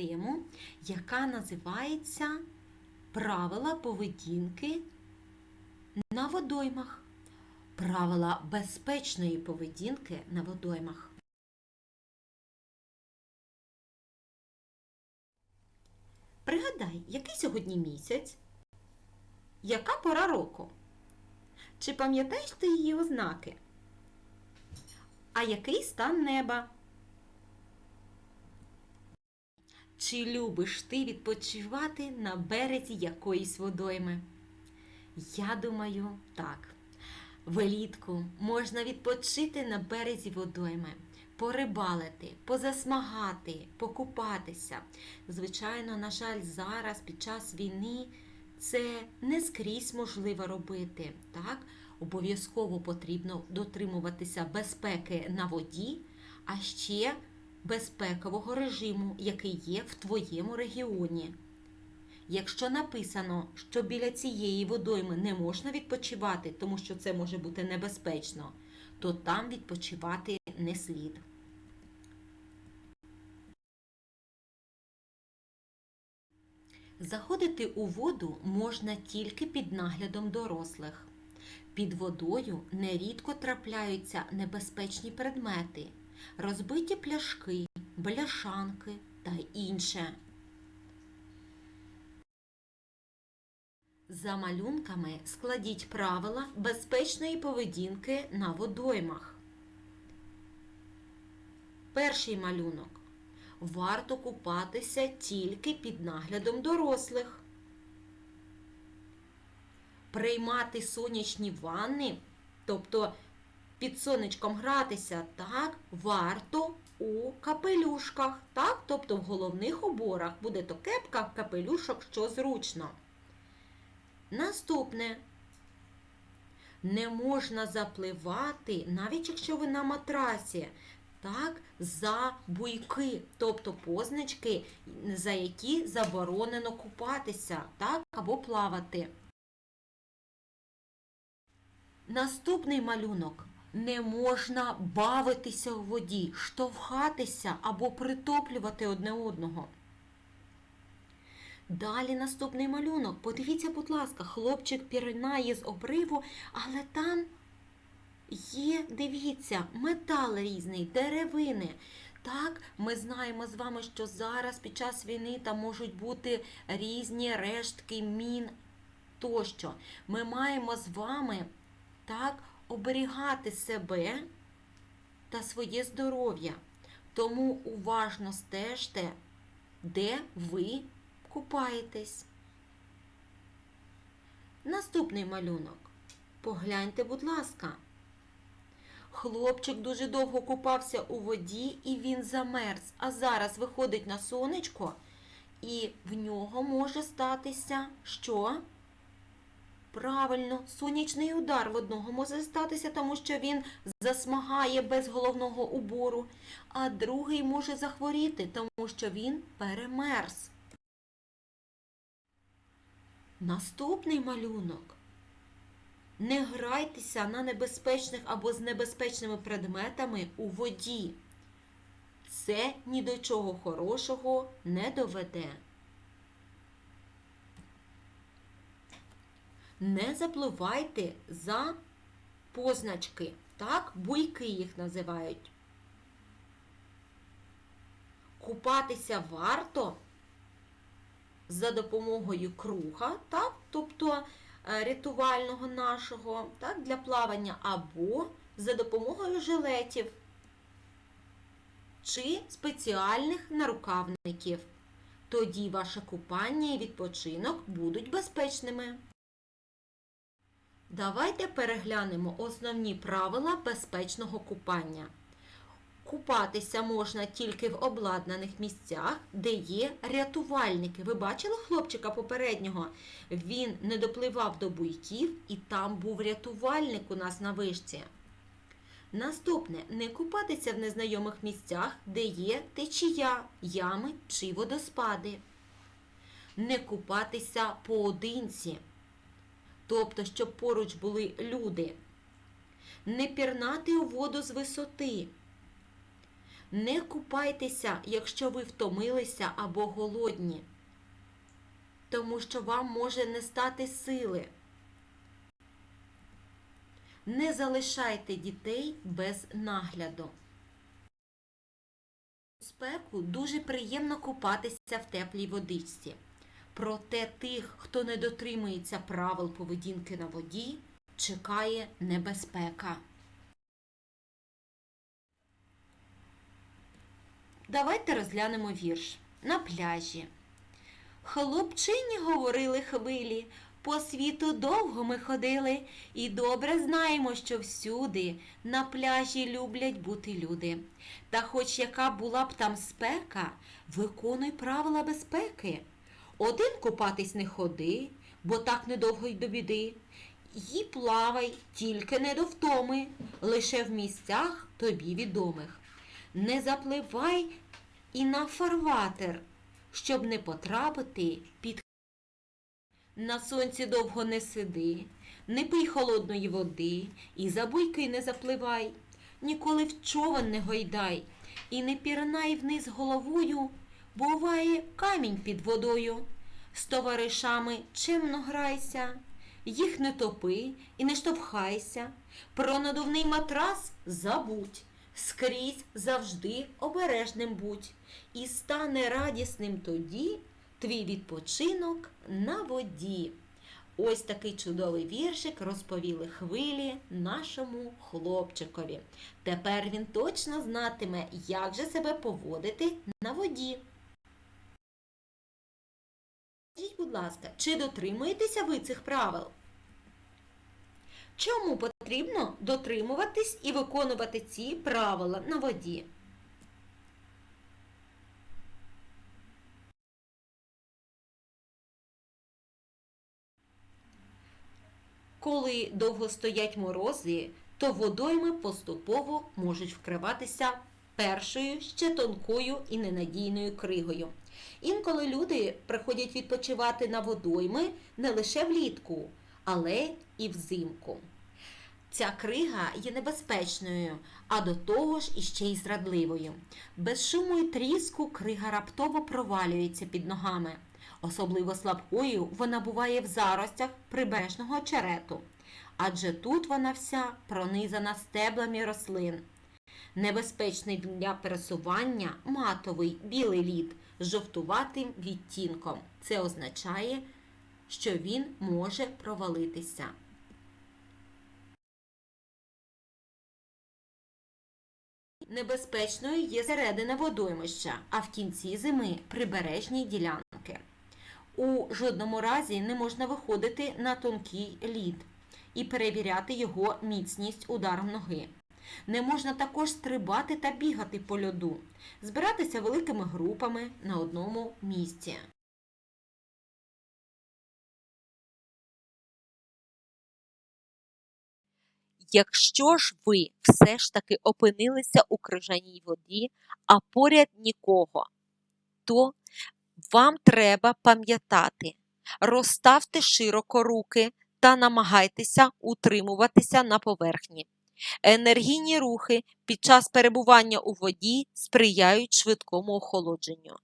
тему, яка називається Правила поведінки на водоймах. Правила безпечної поведінки на водоймах. Пригадай, який сьогодні місяць? Яка пора року? Чи пам'ятаєш ти її ознаки? А який стан неба? Чи любиш ти відпочивати на березі якоїсь водойми? Я думаю, так. Влітку можна відпочити на березі водойми, порибалити, позасмагати, покупатися. Звичайно, на жаль, зараз під час війни це не скрізь можливо робити. Так? Обов'язково потрібно дотримуватися безпеки на воді, а ще безпекового режиму, який є в твоєму регіоні. Якщо написано, що біля цієї водойми не можна відпочивати, тому що це може бути небезпечно, то там відпочивати не слід. Заходити у воду можна тільки під наглядом дорослих. Під водою нерідко трапляються небезпечні предмети, розбиті пляшки, бляшанки та інше. За малюнками складіть правила безпечної поведінки на водоймах. Перший малюнок. Варто купатися тільки під наглядом дорослих. Приймати сонячні ванни, тобто під сонечком гратися, так, варто у капелюшках, так, тобто в головних уборах буде то кепка, капелюшок, що зручно. Наступне. Не можна запливати, навіть якщо ви на матрасі, так, за буйки, тобто позначки, за які заборонено купатися, так, або плавати. Наступний малюнок. Не можна бавитися у воді, штовхатися або притоплювати одне одного. Далі наступний малюнок. Подивіться, будь ласка, хлопчик пірнає з обриву, але там є, дивіться, метал різний, деревини. Так, ми знаємо з вами, що зараз під час війни там можуть бути різні рештки мін тощо. Ми маємо з вами так, оберігати себе та своє здоров'я. Тому уважно стежте, де ви купаєтесь. Наступний малюнок. Погляньте, будь ласка. Хлопчик дуже довго купався у воді і він замерз, а зараз виходить на сонечко, і в нього може статися що? Правильно, сонячний удар в одного може статися, тому що він засмагає без головного убору, а другий може захворіти, тому що він перемерз. Наступний малюнок. Не грайтеся на небезпечних або з небезпечними предметами у воді. Це ні до чого хорошого не доведе. Не запливайте за позначки, так, буйки їх називають. Купатися варто за допомогою круга, так, тобто е, рятувального нашого, так, для плавання, або за допомогою жилетів чи спеціальних нарукавників. Тоді ваше купання і відпочинок будуть безпечними. Давайте переглянемо основні правила безпечного купання. Купатися можна тільки в обладнаних місцях, де є рятувальники. Ви бачили хлопчика попереднього? Він не допливав до буйків і там був рятувальник у нас на вишці. Наступне не купатися в незнайомих місцях, де є течія, ями чи водоспади. Не купатися поодинці, тобто, щоб поруч були люди. Не пірнати у воду з висоти Не купайтеся, якщо ви втомилися або голодні, тому що вам може не стати сили. Не залишайте дітей без нагляду. У спеку дуже приємно купатися в теплій водичці. Проте тих, хто не дотримується правил поведінки на воді, чекає небезпека. Давайте розглянемо вірш на пляжі. Хлопчині говорили хвилі, по світу довго ми ходили, і добре знаємо, що всюди на пляжі люблять бути люди. Та хоч яка була б там спека, виконуй правила безпеки. Один купатись не ходи, бо так недовго й до біди. І плавай, тільки не до втоми, лише в місцях тобі відомих. Не запливай і на фарватер, щоб не потрапити під на сонці довго не сиди, не пий холодної води, і за буйки не запливай, ніколи в човен не гойдай, і не пірнай вниз головою, буває камінь під водою. З товаришами чемно грайся, їх не топи і не штовхайся, про надувний матрас забудь, скрізь завжди обережним будь, і стане радісним тоді твій відпочинок на воді. Ось такий чудовий віршик розповіли хвилі нашому хлопчикові. Тепер він точно знатиме, як же себе поводити на воді. Скажіть, будь ласка, чи дотримуєтеся ви цих правил? Чому потрібно дотримуватись і виконувати ці правила на воді? Коли довго стоять морози, то водойми поступово можуть вкриватися першою ще тонкою і ненадійною кригою. Інколи люди приходять відпочивати на водойми не лише влітку, але і взимку. Ця крига є небезпечною, а до того ж іще й зрадливою. Без шуму і тріску крига раптово провалюється під ногами. Особливо слабкою вона буває в заростях прибережного очерету, адже тут вона вся пронизана стеблами рослин. Небезпечний для пересування матовий білий лід з жовтуватим відтінком. Це означає, що він може провалитися. Небезпечною є середина водоймища, а в кінці зими прибережні ділянки. У жодному разі не можна виходити на тонкий лід і перевіряти його міцність ударом ноги. Не можна також стрибати та бігати по льоду, збиратися великими групами на одному місці. Якщо ж ви все ж таки опинилися у крижаній воді, а поряд нікого, то вам треба пам'ятати, розставте широко руки та намагайтеся утримуватися на поверхні. Енергійні рухи під час перебування у воді сприяють швидкому охолодженню.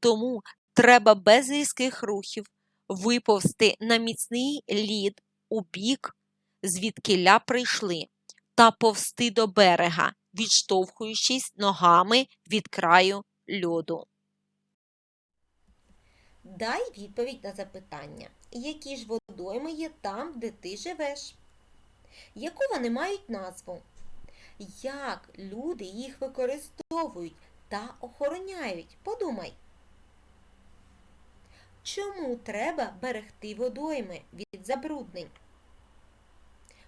Тому треба без різких рухів виповзти на міцний лід у бік звідкиля прийшли, та повсти до берега, відштовхуючись ногами від краю льоду. Дай відповідь на запитання, які ж водойми є там, де ти живеш? Яку вони мають назву? Як люди їх використовують та охороняють? Подумай. Чому треба берегти водойми від забруднень?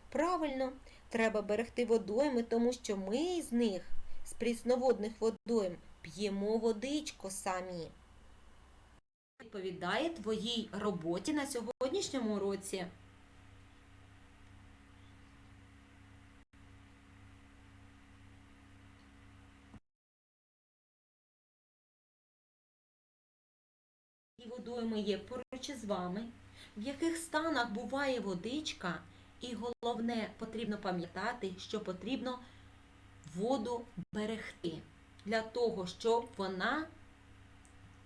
Правильно, треба берегти водойми, тому що ми з них, з прісноводних водойм, п'ємо водичку самі. Відповідає твоїй роботі на сьогоднішньому уроці. Водойми є поруч із вами, в яких станах буває водичка, і головне, потрібно пам'ятати, що потрібно воду берегти. для того, щоб вона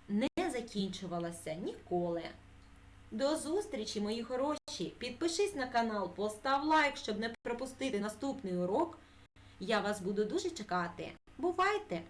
не закінчувалася ніколи. До зустрічі, мої хороші! Підпишись на канал, постав лайк, щоб не пропустити наступний урок. Я вас буду дуже чекати. Бувайте!